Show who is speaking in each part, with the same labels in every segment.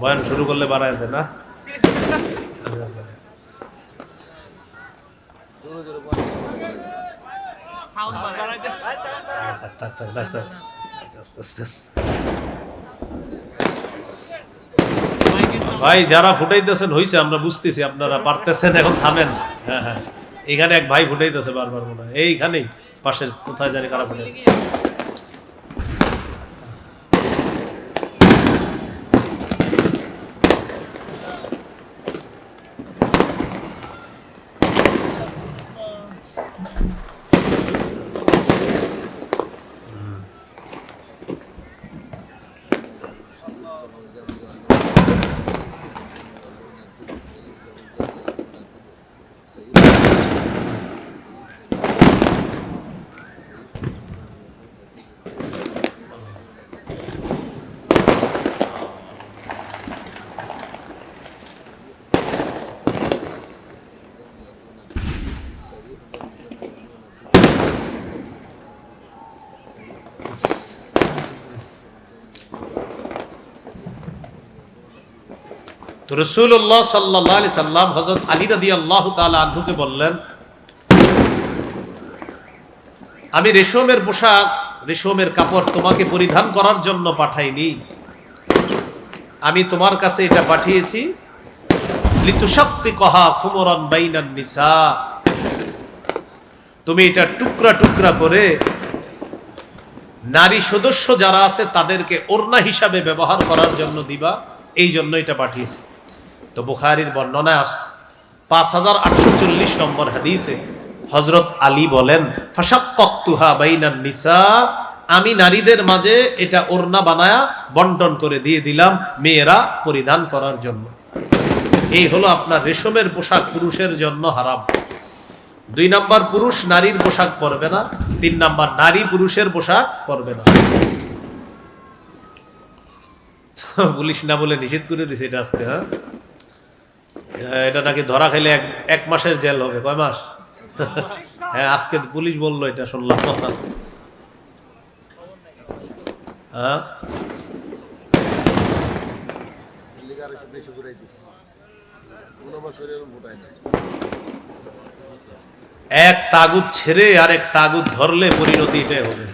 Speaker 1: বয়ান শুরু করলে বাড়ায় দেয় না। ভাই, যারা ফুটাইতেছেন হইছে, আমরা বুঝতেছি, আপনারা পারতেছেন, এখন থামেন। হ্যাঁ হ্যাঁ। এখানে এক ভাই ফুটাইতেছে বারবার মনে হয়। এইখানেই পাশে কোথায় জানি কারা ফুটাই তো রসুল্লাহ সাল্লাহ আলি সাল্লাম হজরত আলী রাদি আল্লাহ তালা বললেন, আমি রেশমের পোশাক, রেশমের কাপড় তোমাকে পরিধান করার জন্য পাঠাইনি। আমি তোমার কাছে এটা পাঠিয়েছি। লিতুশক্তি কহা খুমরন বাইনান নিসা। তুমি এটা টুকরা টুকরা করে নারী সদস্য যারা আছে তাদেরকে ওড়না হিসাবে ব্যবহার করার জন্য দিবা, এই জন্য এটা পাঠিয়েছি। তো বুখারির বর্ণনায় আস পাঁচ হাজার আটশো চল্লিশ নম্বর হাদিসে হজরত আলী বলেন বাইনান নিসা আমি নারীদের মাঝে এটা ওড়না বানায়া বন্টন করে দিয়ে দিলাম মেয়েরা পরিধান করার জন্য। এই হলো আপনার রেশমের পোশাক পুরুষের জন্য হারাম। দুই নাম্বার, পুরুষ নারীর পোশাক পরবে না। তিন নাম্বার, নারী পুরুষের পোশাক পরবে না। পুলিশ না বলে নিষেধ করে দিছে এটা আজকে হ্যাঁ? এটা নাকি ধরা এক এক মাসের জেল হবে কয় মাস? হ্যাঁ আজকে পুলিশ বলল এটা শুনলাম। হ্যাঁ? এক তাগুদ ছেড়ে আর এক তাগুদ ধরলে পরিণতি এটাই হবে।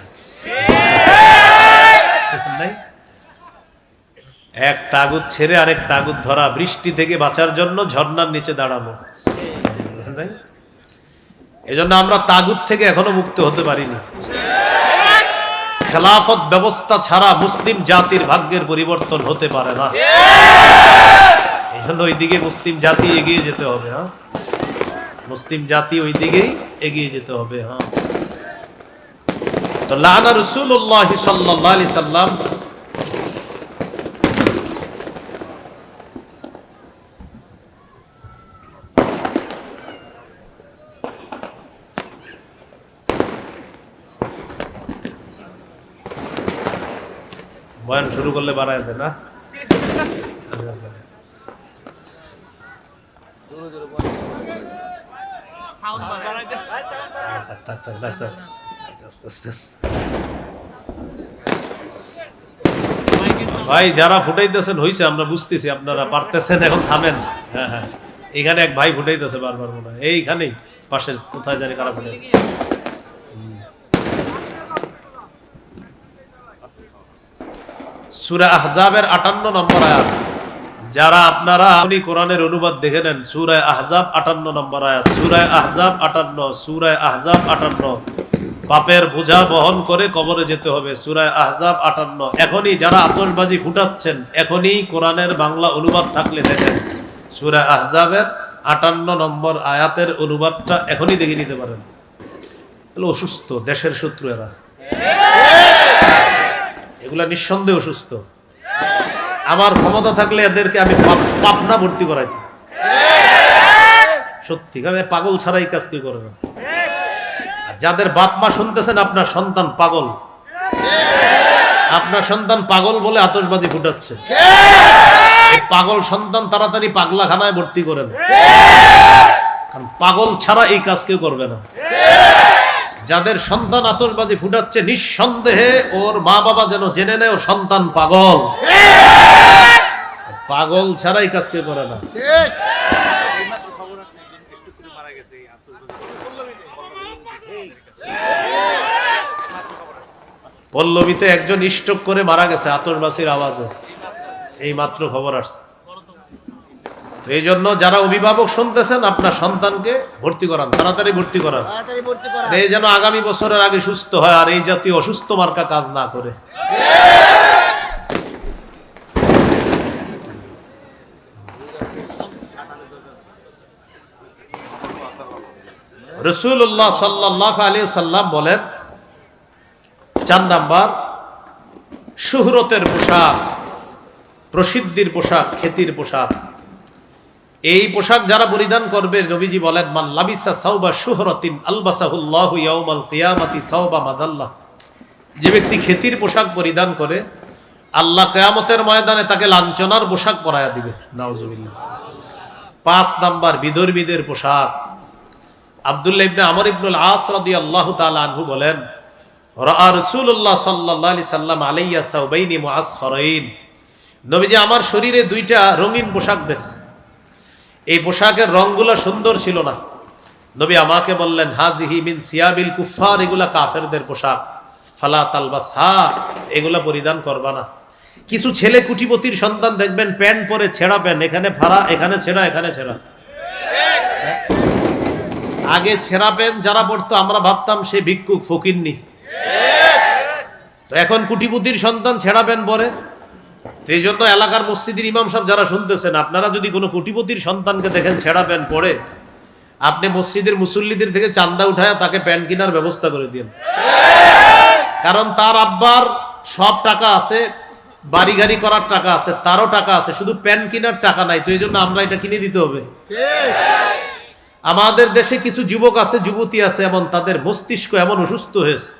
Speaker 1: নাই? এক তাগুদ ছেড়ে আরেক তাগুদ ধরা, বৃষ্টি থেকে বাঁচার জন্য ঝর্ণার নিচে দাঁড়ানো? এজন্য আমরা তাগুদ থেকে এখনও মুক্ত হতে পারিনি। খেলাফত ব্যবস্থা ছাড়া মুসলিম জাতির ভাগ্যের পরিবর্তন হতে পারে না। এই জন্য ওইদিকে মুসলিম জাতি এগিয়ে যেতে হবে হ্যাঁ? মুসলিম জাতি ওই দিকেই এগিয়ে যেতে হবে হ্যাঁ? তো লানা রসুল্লাহ সাল্লাহ সাল্লাম বয়ান শুরু করলে বাড়ায় দেয় না। ভাই, যারা ফুটাইতেছেন, হইছে, আমরা বুঝতেছি, আপনারা পারতেছেন, এখন থামেন। হ্যাঁ হ্যাঁ। এখানে এক ভাই ফুটাইতেছে বারবার মনে হয়। এইখানেই পাশে কোথায় জানি কারা ফুটাই সুরা আহজাবের আটান্ন নম্বর আয়াত। যারা আপনারা আপনি কোরআনের অনুবাদ দেখে নেন সুরায় আহজাব আটান্ন নম্বর আয়াত। সুরায় আহজাব আটান্ন সুরায় আহজাব আটান্ন। পাপের বোঝা বহন করে কবরে যেতে হবে। সুরায় আহজাব আটান্ন। এখনই যারা আতশবাজি ফুটাচ্ছেন, এখনই কোরআনের বাংলা অনুবাদ থাকলে দেখেন সুরায় আহজাবের আটান্ন নম্বর আয়াতের অনুবাদটা এখনই দেখে নিতে পারেন। অসুস্থ, দেশের শত্রু এরা। এগুলা নিঃসন্দেহে অসুস্থ। আমার ক্ষমতা থাকলে এদেরকে আমি পাপ- পাবনা ভর্তি করাইতাম। সত্যি, কারণ পাগল ছাড়া এই কাজ কেউ করে না। যাদের বাপ মা শুনতেছেন, আপনার সন্তান পাগল। আপনার সন্তান পাগল বলে আতশবাজি ফুটাচ্ছে। পাগল সন্তান তাড়াতাড়ি পাগলাখানায় ভর্তি করেন। কারণ পাগল ছাড়া এই কাজ কেউ করবে না। যাদের সন্তান আতশবাজি ফুটাচ্ছে নিঃসন্দেহে ওর মা বাবা যেন জেনে নেয় ওর সন্তান পাগল। পাগল ছাড়াই কাজকে করে না। পল্লবীতে একজন স্ট্রোক করে মারা গেছে আতশবাসীর আওয়াজে। এই মাত্র খবর আসছে। তো এই জন্য যারা অভিভাবক শুনতেছেন আপনার সন্তানকে ভর্তি করান তাড়াতাড়ি ভর্তি করান। এই যেন আগামী বছরের আগে সুস্থ হয় আর এই জাতীয় অসুস্থ মার্কা কাজ না করে। রসুল্লাহ সাল্লাহ আলী সাল্লাম বলেন চার নাম্বার সুহরতের পোশাক প্রসিদ্ধির পোশাক খ্যাতির পোশাক। এই পোশাক যারা পরিধান করবে, নবীজি বলেন, মান লাবিসা সাউবা সুহরতিন আলবাসাহুল্লাহু ইয়াউমাল কিয়ামাতি সাউবা মাদাল্লাহ। যে ব্যক্তি খ্যাতির পোশাক পরিধান করে, আল্লাহ কিয়ামতের ময়দানে তাকে লাঞ্ছনার পোশাক পরায়া দিবে। নাউজুবিল্লাহ। পাঁচ নাম্বার, বিদর্মীদের পোশাক। আব্দুল্লাহ ইবনে আমর ইবনুল আস রাদিয়াল্লাহু তাআলা আনহু বলেন, রাআ রাসূলুল্লাহ সাল্লাল্লাহু আলাইহি সাল্লাম আলাইয়া সাউবাইনি মুআসফারাইন। নবীজি, আমার শরীরে দুইটা রঙিন পোশাক দেখছে। এই পোশাকের রংগুলো সুন্দর ছিল না। নবী আমাকে বললেন, হাজিহি মিন সিয়াবিল কুফার এগুলা কাফেরদের পোশাক। ফালা তালবাস হা এগুলা পরিধান করবা না। কিছু ছেলে কুটিপতির সন্তান দেখবেন, প্যান্ট পরে ছেঁড়া প্যান্ট এখানে ফাড়া এখানে ছেঁড়া এখানে ছেঁড়া। আগে ছেঁড়া প্যান্ট যারা পড়তো, আমরা ভাবতাম সে ভিক্ষুক ফকিরনি তো এখন কুটিপতির সন্তান ছেঁড়া প্যান্ট পরে। এই জন্য এলাকার মসজিদের ইমাম সাহেব যারা শুনতেছেন, আপনারা যদি কোনো কোটিপতির সন্তানকে দেখেন, ছেঁড়া প্যান্ট পরে, আপনি মসজিদের মুসল্লিদের থেকে চান্দা উঠায় তাকে প্যান্ট কেনার ব্যবস্থা করে দিন কারণ তার আব্বার সব টাকা আছে বাড়ি গাড়ি করার টাকা আছে, তারও টাকা আছে, শুধু প্যান্ট কেনার টাকা নাই, তো এই জন্য আমরা এটা কিনে দিতে হবে। আমাদের দেশে কিছু যুবক আছে, যুবতী আছে, এমন তাদের মস্তিষ্ক এমন অসুস্থ হয়েছে।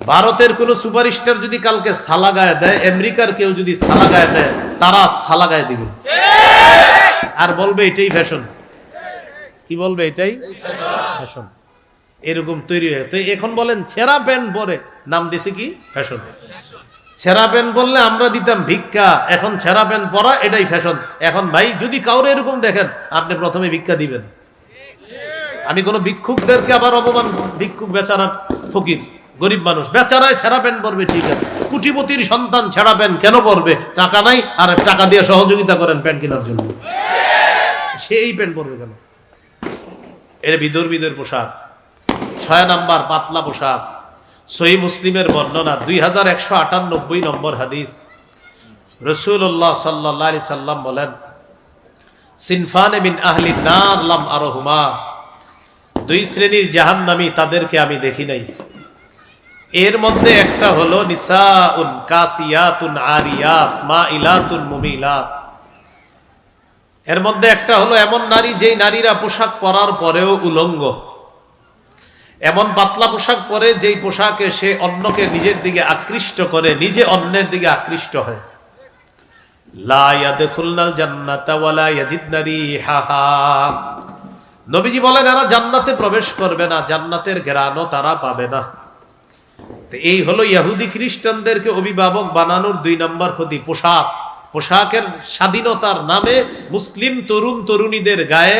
Speaker 1: ভারতের কোন সুপারস্টার যদি কালকে সালা গায়ে দেয়, আমেরিকার কেউ যদি সালা গায়ে দেয়, তারা সালা গায়ে দিবে। আর বলবে এটাই ফ্যাশন কি বলবে এটাই? ফ্যাশন এরকম তৈরি হয়ে তো এখন বলেন, ছেঁড়া প্যান্ট পরে নাম দিছে কি? ফ্যাশন ছেঁড়া প্যান্ট বললে আমরা দিতাম ভিক্ষা, এখন ছেঁড়া প্যান্ট পরা এটাই ফ্যাশন এখন ভাই, যদি কাউরে এরকম দেখেন, আপনি প্রথমে ভিক্ষা দিবেন। আমি কোনো ভিক্ষুকদেরকে আবার অপমান ভিক্ষুক বেচারার ফকির। গরিব মানুষ, বেচারায় ছেঁড়া প্যান্ট পরবে ঠিক আছে। কুটিপতির সন্তান ছেঁড়া প্যান্ট কেন পরবে টাকা নাই, আর টাকা দিয়ে সহযোগিতা করেন প্যান্ট কেনার জন্য। সেই প্যান্ট পরবে কেন? এটা বিদর্মীদের পোশাক, ছয় নাম্বার পাতলা পোশাক, সহি মুসলিমের বর্ণনা, দুই হাজার একশো আটানব্বই নম্বর হাদিস। রসুল্লাহ সাল্লাহ আলি সাল্লাম বলেন, সিনফানে মিন আহলি নার লাম আরহুমা। দুই শ্রেণির জাহান্নামী তাদেরকে আমি দেখি নাই। এর মধ্যে একটা হলো এর মধ্যে একটা হলো এমন নারী যেই নারীরা পোশাক পরার পরেও উলঙ্গ। এমন পাতলা পোশাক পরে যেই পোশাকে সে অন্যকে নিজের দিকে আকৃষ্ট করে, নিজে অন্যের দিকে আকৃষ্ট হয়। নবীজি বলেন জান্নাতে প্রবেশ করবে না, জান্নাতের ঘেরানো তারা পাবে না। তো এই হলো ইহুদি খ্রিস্টানদেরকে অভিভাবক বানানোর দুই নম্বর ক্ষতি পোশাক। পোশাকের স্বাধীনতার নামে মুসলিম তরুণ তরুণীদের গায়ে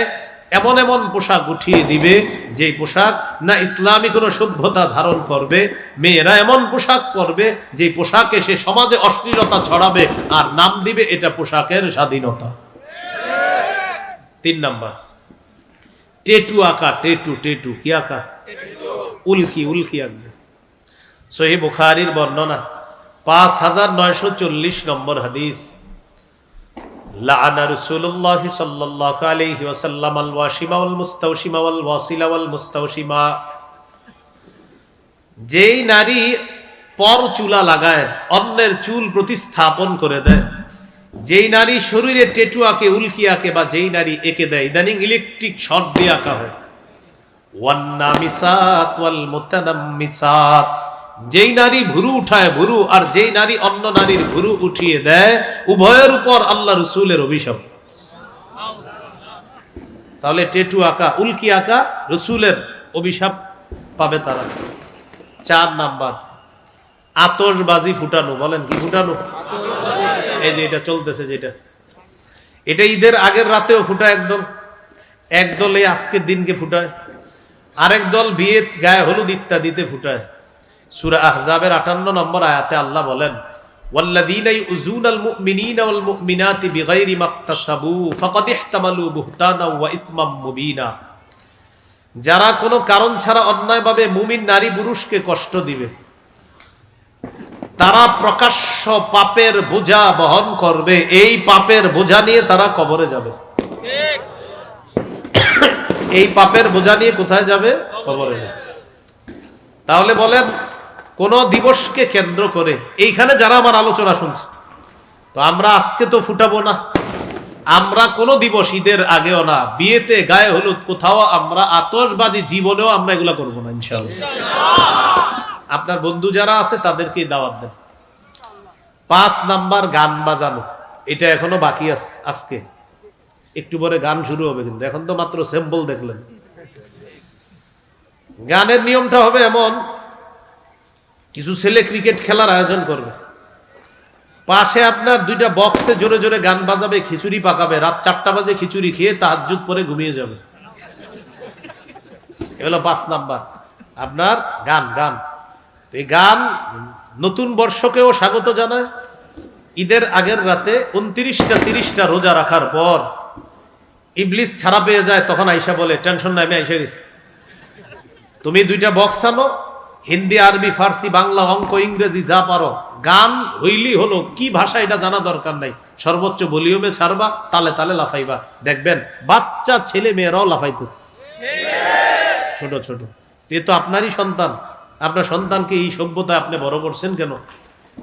Speaker 1: এমন এমন পোশাক উঠিয়ে দিবে যে পোশাক না ইসলামী কোনো সভ্যতা ধারণ করবে মেয়েরা এমন পোশাক পরবে যে পোশাকে সে সমাজে অশ্লীলতা ছড়াবে আর নাম দিবে এটা পোশাকের স্বাধীনতা। তিন নাম্বার। টেটু আঁকা টেটু টেটু কি আঁকা? উল্কি উল্কি আঁকবে সহি বুখারির বর্ণনা, পাঁচ হাজার নয়শো চল্লিশ নম্বর হাদিস। যেই নারী পর চুলা লাগায়, অন্যের চুল প্রতিস্থাপন করে দেয়। যেই নারী শরীরে টেটু আঁকে, উল্কি আঁকে বা যেই নারী এঁকে দেয়, ইদানিং ইলেকট্রিক শর্ট দিয়ে আঁকা হয়। ওয়ান্নামিসাত ওয়াল মুতানাম্মিসাত যেই নারী ভুরু উঠায় ভুরু, আর যেই নারী অন্য নারীর ভুরু উঠিয়ে দেয়, উভয়ের উপর আল্লাহ রসুলের অভিশাপ। তাহলে টেটু আঁকা, উল্কি আঁকা রসুলের অভিশাপ পাবে তারা। চার নাম্বার, আতশবাজি ফুটানো, বলেন কি ফুটানো? এই যে এটা চলতেছে যেটা। এটা ঈদের আগের রাতেও ফুটায় একদল। একদল এই আজকের দিনকে ফুটায়। আরেক দল বিয়ে গায়ে হলুদ ইত্যাদিতে ফুটায়। সুরা আহজাবের আটান্ন নম্বর আয়াতে আল্লাহ বলেন والذين يؤذون المؤمنين والمؤمنات بغير ما اكتسبوا فقد احتملوا بهتانا واثما مبينا যারা কোনো কারণ ছাড়া অন্যায়ভাবে মুমিন নারী পুরুষকে কষ্ট দিবে তারা প্রকাশ্য পাপের বোঝা বহন করবে এই পাপের বোঝা নিয়ে তারা কবরে যাবে এই পাপের বোঝা নিয়ে কোথায় যাবে কবরে যাবে তাহলে বলেন কোন দিবসকে কেন্দ্র করে। এইখানে যারা আমার আলোচনা শুনছে, তো আমরা আজকে তো ফুটাবো না। আমরা কোন দিবস ঈদের আগেও না, বিয়েতে গায়ে হলুদ কোথাও আমরা আতশবাজি জীবনেও আমরা এগুলা করব না ইনশাল্লাহ আপনার বন্ধু যারা আছে, তাদেরকে দাওয়াত দেন। পাঁচ নাম্বার গান বাজানো, এটা এখনও বাকি আছে আজকে। একটু পরে গান শুরু হবে কিন্তু, এখন তো মাত্র স্যাম্পল দেখলেন। গানের নিয়মটা হবে এমন কিছু ছেলে ক্রিকেট খেলার আয়োজন করবে। পাশে আপনার দুইটা বক্সে জোরে জোরে গান বাজাবে, খিচুড়ি পাকাবে, রাত চারটা বাজে খিচুড়ি খেয়ে তাহাজুদ পরে ঘুমিয়ে যাবে। এগুলো পাঁচ নাম্বার। আপনার গান গান। এই গান নতুন বর্ষকেও স্বাগত জানায়। ঈদের আগের রাতে উনত্রিশটা, তিরিশটা রোজা রাখার পর ইবলিস ছাড়া পেয়ে যায়, তখন আইসা বলে, টেনশন নাই, আমি আইসা গেছি। তুমি দুইটা বক্স আনো হিন্দি, আরবি, ফার্সি, বাংলা, অঙ্ক, ইংরেজি যা পারো। গান হইলি হলো, কি ভাষা এটা জানা দরকার নাই। সর্বোচ্চ ভলিউমে ছাড়বা, তালে তালে লাফাইবা। দেখবেন, বাচ্চা, ছেলে, মেয়েরাও লাফাইতেছে। ছোট ছোট। এ তো আপনারই সন্তান। আপনার সন্তানকে এই সভ্যতা আপনি বড় করছেন কেন?